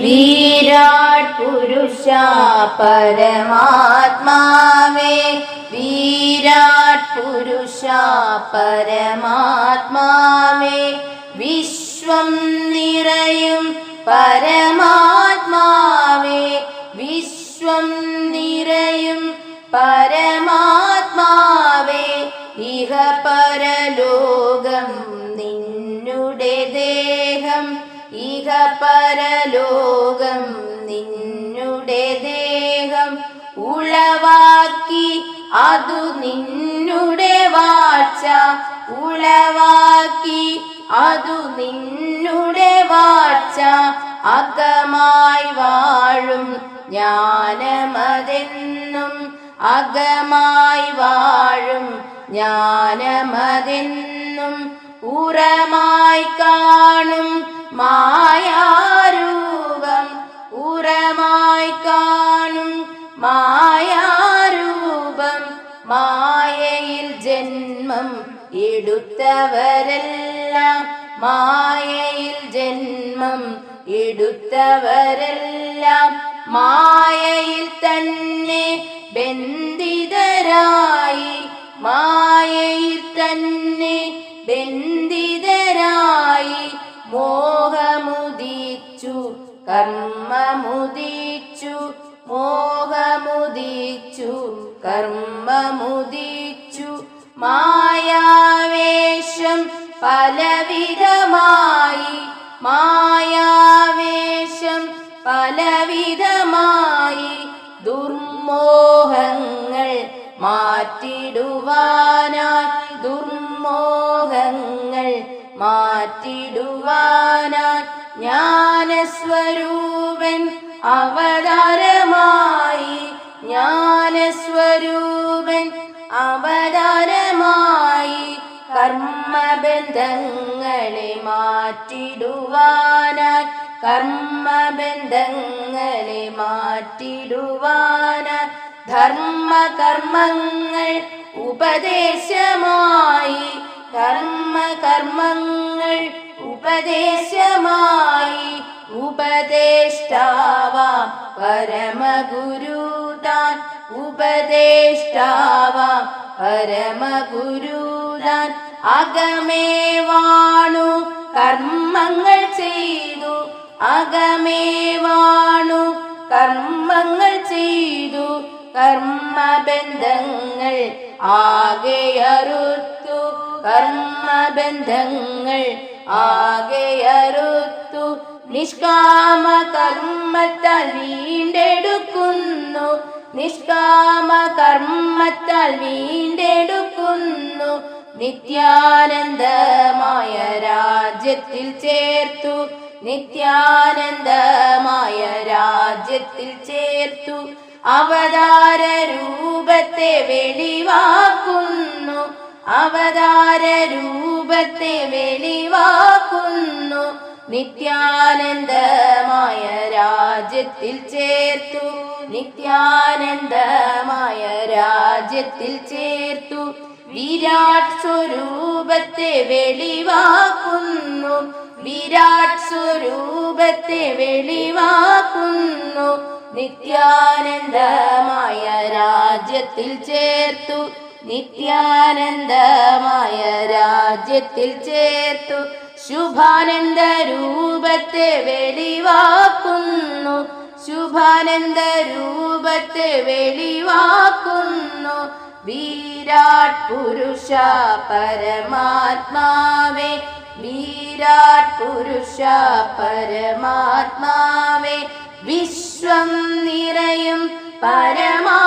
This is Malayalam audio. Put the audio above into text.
വിരാട് പുരുഷ പരമാത്മാവേ വീരാട് പുരുഷ പരമാത്മാവേ വിശ്വം നിറയും പരമാത്മാവേ വിശ്വം നിറയും പരമാത്മാവേ ഇഹ പരലോകം പരലോകം നിന്നുടെ ദേഹം ഉളവാക്കി അതു നിന്നുടെ വാച്ച ഉളവാക്കി അതു നിന്നുടെ വാച്ച അകമായി വാഴും ജ്ഞാനമതെന്നും അകമായി വാഴും ജ്ഞാനമതെന്നും ഉറമായി കാണും മായാരൂപം ഉറമായി കാണും മായാരൂപം. മായയിൽ ജന്മം എടുത്തവരെല്ലാം മായയിൽ ജന്മം എടുത്തവരെല്ലാം മായയിൽ തന്നെ ബന്ധിതരായി മായയിൽ തന്നെ ബന്ധിതരായി മോഹമുദിച്ചു കർമ്മമുദിച്ചു മോഹമുദീച്ചു കർമ്മമുദീച്ചു. മായാവേഷം പലവിധമായി മായാവേഷം പലവിധമായി ദുർമോഹങ്ങൾ മാറ്റിടുവാനായി ദുർമോഹങ്ങൾ മാറ്റിടുവാനായി ജ്ഞാനസ്വരൂപൻ അവതാരമായി. ജ്ഞാനസ്വരൂപൻ അവതാരമായി. കർമ്മബന്ധങ്ങളെ മാറ്റിടുവാനായി. കർമ്മബന്ധങ്ങളെ മാറ്റിടുവാനായി. ധർമ്മകർമ്മങ്ങൾ ഉപദേശമായി. ധർമ്മകർമ്മങ്ങൾ ഉപദേശമായി ഉപദേഷ്ടാവാം. പരമഗുരുതാൻ ഉപദേഷ്ടാവാം. പരമഗുരുതാൻ അകമേ വാണു കർമ്മങ്ങൾ ചെയ്തു. അകമേ വാണു കർമ്മങ്ങൾ ചെയ്തു. കർമ്മബന്ധങ്ങൾ ആകെയറുത്തു കർമ്മബന്ധങ്ങൾ ആകെയറുത്തു നിഷ്കാമ കർമ്മത്താൽ വീണ്ടെടുക്കുന്നു. നിഷ്കാമ കർമ്മത്താൽ വീണ്ടെടുക്കുന്നു. നിത്യാനന്ദമായ രാജ്യത്തിൽ ചേർത്തു. നിത്യാനന്ദമായ രാജ്യത്തിൽ ചേർത്തു. അവതാര രൂപത്തെ വെളിവാക്കുന്നു. അവതാര രൂപത്തെ വെളിവാക്കുന്നു നിത്യാനന്ദമായ രാജ്യത്തിൽ ചേർത്തു. നിത്യാനന്ദമായ രാജ്യത്തിൽ ചേർത്തു. വിരാട് സ്വരൂപത്തെ വെളിവാക്കുന്നു. വിരാട് സ്വരൂപത്തെ വെളിവാക്കുന്നു. നിത്യാനന്ദമായ രാജ്യത്തിൽ ചേർത്തു. നിത്യാനന്ദമായ രാജ്യത്തിൽ ചേർത്തു. ശുഭാനന്ദ രൂപത്തെ വെളിവാക്കുന്നു. ശുഭാനന്ദ രൂപത്തെ വെളിവാക്കുന്നു. വിരാട് പുരുഷ പരമാത്മാവേ വിരാട് പുരുഷ പരമാത്മാവേ വിശ്വം നിറയും പരമാ